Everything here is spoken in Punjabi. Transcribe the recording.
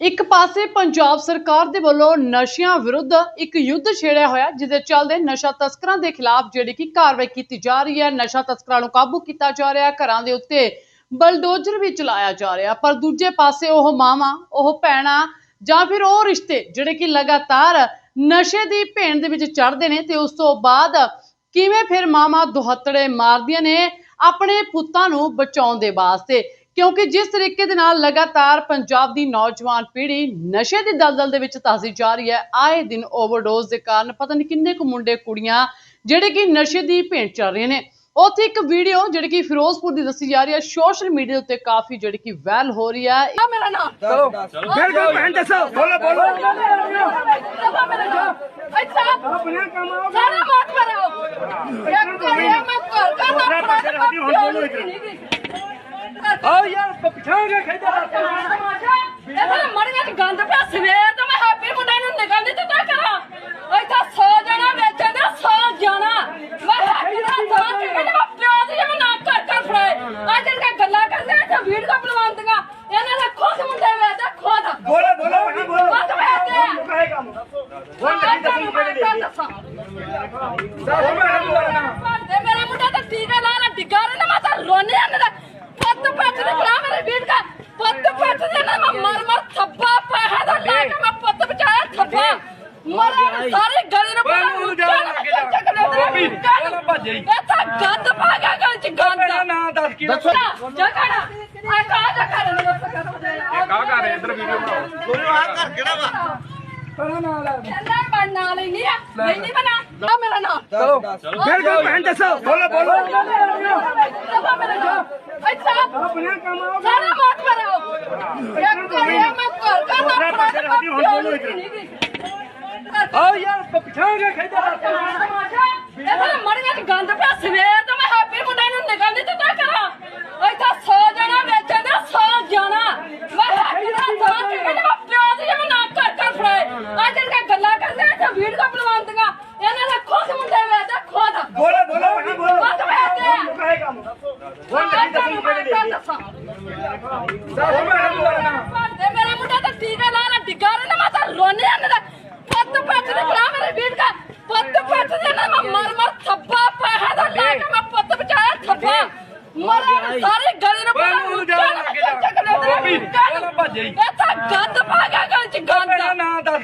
ਇੱਕ ਪਾਸੇ ਪੰਜਾਬ ਸਰਕਾਰ ਦੇ ਵੱਲੋਂ ਨਸ਼ਿਆਂ ਵਿਰੁੱਧ ਇੱਕ ਯੁੱਧ ਛੇੜਿਆ ਹੋਇਆ, ਜਿਹਦੇ ਚੱਲਦੇ ਨਸ਼ਾ ਤਸਕਰਾਂ ਦੇ ਖਿਲਾਫ ਜਿਹੜੀ ਕਿ ਕਾਰਵਾਈ ਕੀਤੀ ਜਾ ਰਹੀ ਹੈ। ਨਸ਼ਾ ਤਸਕਰਾਂ ਨੂੰ ਕਾਬੂ ਕੀਤਾ ਜਾ ਰਿਹਾ, ਘਰਾਂ ਦੇ ਉੱਤੇ ਬਲਡੋਜ਼ਰ ਵੀ ਚਲਾਇਆ ਜਾ ਰਿਹਾ। ਪਰ ਦੂਜੇ ਪਾਸੇ ਉਹ ਮਾਵਾਂ, ਉਹ ਭੈਣਾਂ ਜਾਂ ਫਿਰ ਉਹ ਰਿਸ਼ਤੇ, ਜਿਹੜੇ ਕਿ ਲਗਾਤਾਰ ਨਸ਼ੇ ਦੀ ਭੇਣ ਦੇ ਵਿੱਚ ਚੜਦੇ ਨੇ, ਤੇ ਉਸ ਤੋਂ ਬਾਅਦ ਕਿਵੇਂ ਫਿਰ ਮਾਵਾਂ ਦੁਹੱਤੜੇ ਮਾਰਦੀਆਂ ਨੇ? ਆਪਣੇ ਪੁੱਤਾਂ ਨੂੰ ਬਚਾਉਣ ਦੇ ਵਾਸਤੇ ਕਿਉਂਕਿ ਜਿਸ ਤਰੀਕੇ ਦੇ ਨਾਲ ਲਗਾਤਾਰ ਪੰਜਾਬ ਦੀ ਨੌਜਵਾਨ ਪੀੜ੍ਹੀ ਨਸ਼ੇ ਦੀ ਦਲਦਲ ਦੇ ਵਿੱਚ ਧੱਸਦੀ ਜਾ ਰਹੀ ਹੈ ਆਏ ਦਿਨ ਓਵਰਡੋਜ਼ ਦੇ ਕਾਰਨ ਪਤਾ ਨਹੀਂ ਕਿੰਨੇ ਕੁ ਮੁੰਡੇ ਕੁੜੀਆਂ ਜਿਹੜੇ ਕਿ ਨਸ਼ੇ ਦੀ ਭੇਂਟ ਚੱਲ ਰਹੇ ਨੇ ਉੱਥੇ ਇੱਕ ਵੀਡੀਓ ਜਿਹੜੀ ਕਿ ਫਿਰੋਜ਼ਪੁਰ ਦੀ ਦੱਸੀ ਜਾ ਰਹੀ ਹੈ ਸੋਸ਼ਲ ਮੀਡੀਆ ਉੱਤੇ ਕਾਫੀ ਜਿਹੜੀ ਕਿ ਵਾਇਰਲ ਹੋ ਰਹੀ ਹੈ ਆ ਮੇਰਾ ਨਾਮ ਚਲੋ ਬਿਲਕੁਲ ਭੈਣ ਦੱਸੋ ਬੋਲੋ ਬੋਲੋ ਸਾਰਾ ਮਾਤ ਕਰਾਓ ਇੱਕ ਕਰਿਆ ਮੈਂ ਕਰ ਕਰ ਆਓ ਯਾਰ ਪਛਾਣਗੇ ਖੇਡਾ ਇਹਦੇ ਮੜੀਆਂ ਚ ਗੰਦ ਪਿਆ ਸਵੇਰ ਤੋਂ ਮੈਂ ਹੈਪੀ ਮੁੰਡੇ ਨੂੰ ਨਿਕਲ ਨਹੀਂ ਦਿੱਤਾ ਕਰਾਂ। ਇੱਥੇ 100 ਜਣਾ ਵੇਚਣ ਦੇ 100 ਜਣਾ। ਮੈਂ ਹੈਪੀ ਦਾ ਸਾਥ ਕਹਿੰਦਾ ਮੈਂ ਪਿਓ ਦੀ ਮੈਂ ਨਾ ਕਰ ਕਰ ਫਰਾਏ ਅੱਜ ਇਹਨਾਂ ਗੱਲਾਂ ਕਰਦੇ ਇੱਥੇ ਵੀਡੀਓ ਬਣਵਾਉਂਦੀਆਂ। ਇਹਨਾਂ ਦੇ ਖੁਦ ਮੁੰਡੇ ਵੇਚਦੇ ਖੁਦ ਬੋਲੋ ਬੋਲੋ ਭੈਣ ਬੋਲੋ ਕੰਮ ਬੋਲ ਮੈਂ ਨਹੀਂ ਦੱਸਣੀ ਤੁਹਾਨੂੰ ਮੈਂ ਕਿਹੜੀ ਦੱਸਾਂ ਦੱਸੋ ਭੈਣ ਬੋਲਣਾ ਤੇ ਮੇਰਾ ਮੁੰਡਾ ਤਾਂ ਟੀਕਾ ਲਾ ਲਾ ਡਿੱਗਾ ਰਹਿੰਦਾ ਮੈਂ ਤਾਂ ਰੋਣੇ ਆਂਦਾ ਦਾ ਪੱਤ ਪੱਤ ਦੇ ਭਰਾ ਮੇਰੇ ਵੀਰ ਦਾ ਪੱਤ ਪੱਤ ਦੇ ਨਾ ਮੈਂ ਮਰ ਮਰ ਥੱਬਾ ਪੈਸਾ ਦਾ ਲਾ ਕੇ ਮੈਂ ਪੁੱਤ ਬਚਾਇਆ ਥੱਬਾ ਮਰੇ ਸਾਰੀ ਗਲੀ ਨੂੰ ਉਹਨੂੰ ਜਾ ਲੱਗ ਜਾ ਵੀ ਭੱਜ ਤਾਂ ਗੰਦ ਪਾ ਗਿਆ ਗਲ ਚ ਗੰਦ। ਮੇਰਾ ਨਾਂ ਦੱਸ ਕੀ ਦੱਸੋ। ਜਗੜਾ ਆ ਕਾ ਜਗੜਾ ਇਹ ਕਾ ਕਰ ਇਧਰ ਵੀਡੀਓ ਬਣਾਓ। ਪਰਾ ਨਾਂ ਲਾ। ਕਹਿੰਦਾ ਮੈਂ ਨਾਂ ਲੈਣੀ ਆ। ਲੈਣੀ ਬਣਾ। ਆ ਮੇਰਾ ਨਾਮ ਚਲੋ। ਬਿਲਕੁਲ ਭੈਣ ਦੱਸੋ। ਬੋਲੋ ਬੋਲੋ। ਆਪਣਾ ਕੰਮ ਆਓ। ਸਾਰਾ ਮਾਤ ਕਰਾਓ ਇੱਕ ਕਰਿਆ ਮੈਂ ਕਰ ਕਰ ਆਓ ਯਾਰ ਪਛਾਣਗੇ ਖੇਡਾ ਇਹਦੇ ਮੜੀਆਂ ਚ ਗੰਦ ਪਿਆ ਸਵੇਰ ਤੋਂ ਮੈਂ ਹੈਪੀ ਮੁੰਡੇ ਨੂੰ ਨਿਕਲ ਨਹੀਂ ਦਿੱਤਾ ਕਰਾਂ। ਇੱਥੇ 100 ਜਣਾ ਵੇਚਣ ਦੇ 100 ਜਣਾ। ਮੈਂ ਹੈਪੀ ਦਾ ਸਾਥ ਕਹਿੰਦਾ ਮੈਂ ਪਿਓ ਦੀ ਮੈਂ ਨਾ ਕਰ ਕਰ ਫਰਾਏ ਅੱਜ ਇਹਨਾਂ ਗੱਲਾਂ ਕਰਦੇ ਇੱਥੇ ਵੀਡੀਓ ਬਣਵਾਉਂਦੀਆਂ। ਇਹਨਾਂ ਦੇ ਖੁਦ ਮੁੰਡੇ ਵੇਚਦੇ ਖੁਦ। ਬੋਲੋ ਬੋਲੋ ਭੈਣ ਬੋਲੋ ਖੁਦ ਵੇਚਦੇ ਆ ਕਾਹੇ ਕੰਮ ਬੋਲ ਨਹੀਂ ਦੱਸਣੀ ਕਿਹੜੀ ਦੱਸਾਂ। ਦੱਸੋ ਤੇ ਮੇਰਾ ਮੁੰਡਾ ਤਾਂ ਟੀਕਾ ਲਾ ਲਾ ਡਿੱਗਾ ਰਹਿੰਦਾ ਮੈਂ ਤਾਂ ਰੋਣੇ ਆਂਦਾ ਦਾ ਪੱਤ ਪੱਤ ਦੇ ਭਰਾ ਮੇਰੇ ਵੀਰ ਦਾ ਪੱਤ ਪੱਤ ਦੇ ਨਾ ਮੈਂ ਮਰ ਮਰ ਥੱਬਾ ਪੈਸਾ ਦਾ ਲਾ ਕੇ ਮੈਂ ਪੁੱਤ ਬਚਾਇਆ ਥੱਬਾ ਮਰੇ ਸਾਰੀ ਗਲੀ ਨੂੰ ਓਏ ਉਹਨੂੰ ਜਾ ਲੱਗ ਜਾ ਵੀ ਚਲੋ ਭੱਜ ਜਾਈ ਇਹ ਤਾਂ ਗੰਦ ਪਾ ਗਿਆ ਗਲ ਚ ਗੰਦ ਮੇਰਾ ਨਾਂ ਦੱਸ